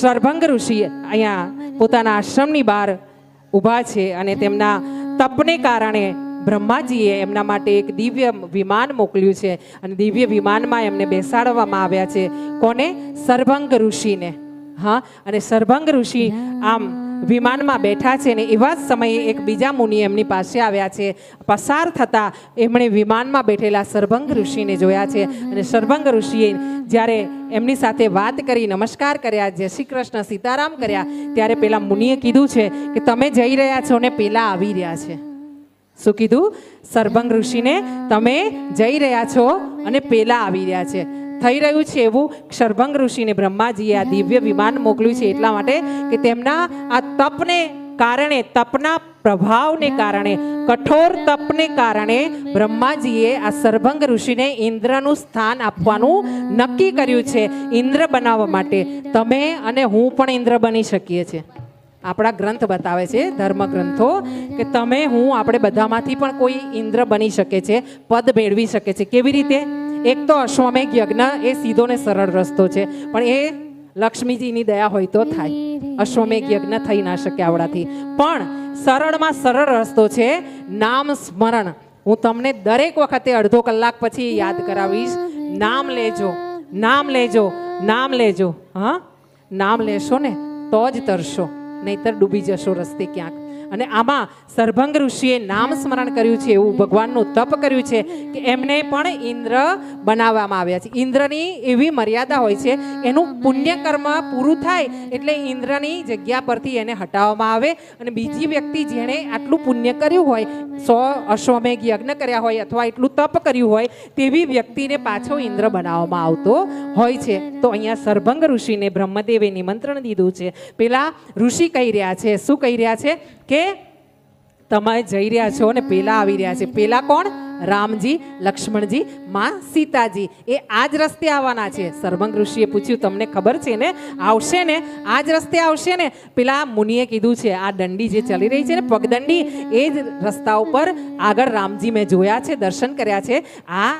સરભંગ ઋષિ અહીંયા પોતાના આશ્રમની બહાર ઊભા છે અને તેમના તપને કારણે બ્રહ્માજીએ એમના માટે એક દિવ્ય વિમાન મોકલ્યું છે અને દિવ્ય વિમાનમાં એમને બેસાડવામાં આવ્યા છે. કોને? સરભંગ ઋષિને. હા, અને સરભંગ ઋષિ આમ વિમાનમાં બેઠા છે ને એવા જ સમયે એક બીજા મુનિ એમની પાસે આવ્યા છે. પસાર થતા એમણે વિમાનમાં બેઠેલા સરભંગ ઋષિને જોયા છે અને સરભંગ ઋષિએ જ્યારે એમની સાથે વાત કરી, નમસ્કાર કર્યા, જય શ્રી કૃષ્ણ, સીતારામ કર્યા, ત્યારે પેલા મુનિએ કીધું છે કે તમે જઈ રહ્યા છો ને પેલા આવી રહ્યા છે. શું કીધું? સરભંગ ઋષિને, તમે જઈ રહ્યા છો અને પેલા આવી રહ્યા છે. થઈ રહ્યું છે એવું ક્ષરભંગ ઋષિને બ્રહ્માજીએ આ દિવ્ય વિમાન મોકલ્યું છે એટલા માટે કે તેમના આ તપને કારણે, તપના પ્રભાવને કારણે, કઠોર તપને કારણે બ્રહ્માજીએ આ સરભંગ ઋષિને ઇન્દ્રનું સ્થાન આપવાનું નક્કી કર્યું છે ઇન્દ્ર બનાવવા માટે. તમે અને હું પણ ઇન્દ્ર બની શકીએ છીએ. આપણા ગ્રંથ બતાવે છે ધર્મ ગ્રંથો કે તમે, હું, આપણે બધામાંથી પણ કોઈ ઇન્દ્ર બની શકે છે, પદ મેળવી શકે છે. કેવી રીતે? એક તો અશ્વમેઘ યજ્ઞ એ સીધો ને સરળ રસ્તો છે, પણ એ લક્ષ્મીજીની દયા હોય તો થાય. અશ્વમેઘ યજ્ઞ થઈ ના શકે આવડાથી. પણ સરળમાં સરળ રસ્તો છે, નામ સ્મરણ. હું તમને દરેક વખતે અડધો કલાક પછી યાદ કરાવીશ. નામ લેજો નામ લેજો નામ લેજો. હા? નામ લેશો ને, તો જ તરશો. નહીતર ડૂબી જશો રસ્તે ક્યાંક. અને આમાં સરભંગ ઋષિએ નામ સ્મરણ કર્યું છે, એવું ભગવાનનું તપ કર્યું છે કે એમને પણ ઇન્દ્ર બનાવવામાં આવ્યા છે. ઇન્દ્રની એવી મર્યાદા હોય છે, એનું પુણ્ય કર્મ પૂરું થાય એટલે ઇન્દ્રની જગ્યા પરથી એને હટાવવામાં આવે અને બીજી વ્યક્તિ જેણે આટલું પુણ્ય કર્યું હોય, સો અશ્વમેઘ યજ્ઞ કર્યા હોય અથવા એટલું તપ કર્યું હોય, તેવી વ્યક્તિને પાછો ઇન્દ્ર બનાવવામાં આવતો હોય છે. તો અહીંયા સરભંગ ઋષિને બ્રહ્મદેવે નિમંત્રણ દીધું છે. પેલા ઋષિ કહી રહ્યા છે, શું કહી રહ્યા છે કે તમે જઈ રહ્યા છો ને પેલા આવી રહ્યા છે. પેલા કોણ? રામજી, લક્ષ્મણજી, માં સીતાજી. એ આ જ રસ્તે આવવાના છે. સરભંગ ઋષિએ પૂછ્યું, તમને ખબર છે ને? આવશે ને? આ જ રસ્તે આવશે ને? પેલા મુનિએ કીધું છે, આ દંડી જે ચાલી રહી છે ને, પગદંડી, એ જ રસ્તા ઉપર આગળ રામજી મેં જોયા છે, દર્શન કર્યા છે. આ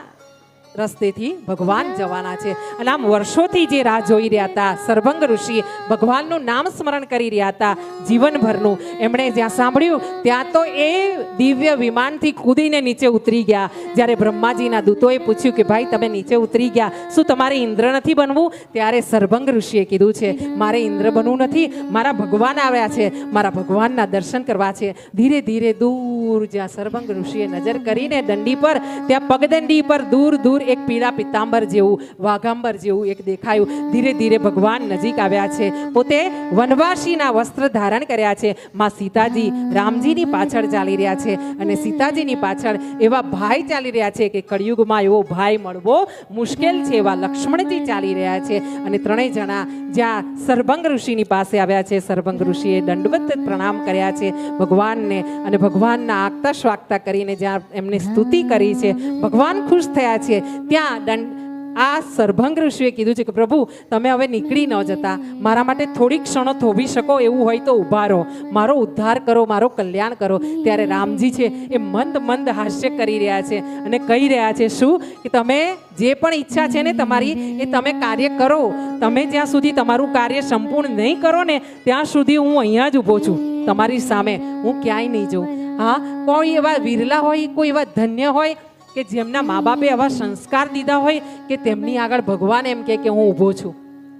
રસ્તેથી ભગવાન જવાના છે. અને આમ વર્ષોથી જે રાહ જોઈ રહ્યા હતા, સર્વંગ ઋષિ ભગવાનનું નામ સ્મરણ કરી રહ્યા હતા જીવનભરનું. એમણે જ્યાં સાંભળ્યું, ત્યાં તો એ દિવ્ય વિમાનથી કૂદીને નીચે ઉતરી ગયા. જ્યારે બ્રહ્માજીના દૂતોએ પૂછ્યું કે, ભાઈ, તમે નીચે ઉતરી ગયા. શું તમારે ઇન્દ્ર નથી બનવું? ત્યારે સર્વંગ ઋષિએ કીધું છે, મારે ઇન્દ્ર બનવું નથી. મારા ભગવાન આવ્યા છે. મારા ભગવાનના દર્શન કરવા છે. ધીરે ધીરે દૂર જ્યાં સર્વંગ ઋષિએ નજર કરીને દંડી પર, ત્યાં પગદંડી પર દૂર દૂર એક પીળા પિત્તાંબર જેવું, વાઘાંબર જેવું એક દેખાયું. ધીરે ધીરે ભગવાન નજીક આવ્યા છે. પોતે વનવાસીના વસ્ત્ર ધારણ કર્યા છે. માં સીતાજી રામજીની પાછળ ચાલી રહ્યા છે અને સીતાજીની પાછળ એવા ભાઈ ચાલી રહ્યા છે કે કળિયુગમાં એવો ભાઈ મળવો મુશ્કેલ છે એવા લક્ષ્મણજી ચાલી રહ્યા છે અને ત્રણેય જણા જ્યાં સરભંગ ઋષિની પાસે આવ્યા છે. સરભંગ ઋષિએ દંડવત પ્રણામ કર્યા છે ભગવાનને અને ભગવાનના આગતા સ્વાગતા કરીને જ્યાં એમને સ્તુતિ કરી છે. ભગવાન ખુશ થયા છે. ત્યાં દંડ આ સરભંગ ઋષિએ કીધું છે કે પ્રભુ, તમે હવે નીકળી ન જતા. મારા માટે થોડી ક્ષણો થોભી શકો એવું હોય તો ઊભા રહો. મારો ઉદ્ધાર કરો, મારો કલ્યાણ કરો. ત્યારે રામજી છે એ મંદ મંદ હાસ્ય કરી રહ્યા છે અને કહી રહ્યા છે, શું? કે તમે જે પણ ઈચ્છા છે ને તમારી, એ તમે કાર્ય કરો. તમે જ્યાં સુધી તમારું કાર્ય સંપૂર્ણ નહીં કરો ને, ત્યાં સુધી હું અહીંયા જ ઊભો છું. તમારી સામે હું ક્યાંય નહીં જઉં. હા, કોઈ એવા વિરલા હોય, કોઈ એવા ધન્ય હોય કે જેમના મા બાપે આવા સંસ્કાર દીધા હોય કે તેમની આગળ ભગવાન એમ કે હું ઊભો છું.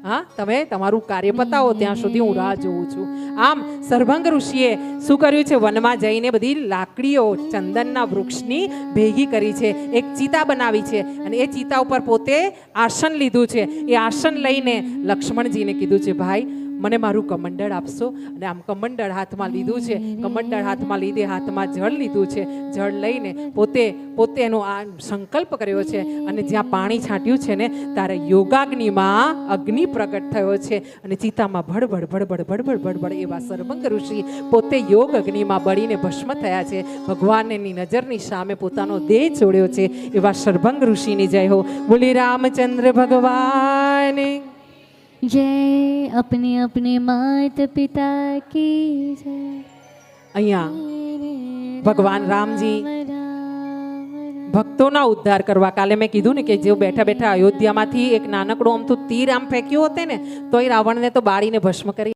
હા, તમે તમારું કાર્ય પતાવો, ત્યાં સુધી હું રાહ જોઉં છું. આમ સરભંગ ઋષિએ શું કર્યું છે? વનમાં જઈને બધી લાકડીઓ, ચંદનના વૃક્ષની ભેગી કરી છે, એક ચિતા બનાવી છે અને એ ચિતા ઉપર પોતે આસન લીધું છે. એ આસન લઈને લક્ષ્મણજીને કીધું છે, ભાઈ મને મારું કમંડળ આપશો? અને આમ કમંડળ હાથમાં લીધું છે, કમંડળ હાથમાં લીધે હાથમાં જળ લીધું છે, જળ લઈને પોતે પોતે એનો આ સંકલ્પ કર્યો છે અને જ્યાં પાણી છાંટ્યું છે ને, ત્યારે યોગાગ્નિમાં અગ્નિ પ્રગટ થયો છે અને ચિતામાં ભડભડ ભડભડ ભડભડ ભડભડ એવા સર્વંગ ઋષિ પોતે યોગ અગ્નિમાં બળીને ભસ્મ થયા છે. ભગવાનની નજરની સામે પોતાનો દેહ છોડ્યો છે એવા સર્વંગ ઋષિની જય હો. બોલી, રામચંદ્ર ભગવાન. जय अपने अपने मात पिता की जय અહીંયા ભગવાન રામજી ભક્તોના ઉદ્ધાર કરવા કાલે મેં કીધું ને કે જેઓ બેઠા બેઠા અયોધ્યામાંથી એક નાનકડું આમ તો તીર આમ ફેંક્યું હોતે ને તોય રાવણને તો બાળીને ભસ્મ કરી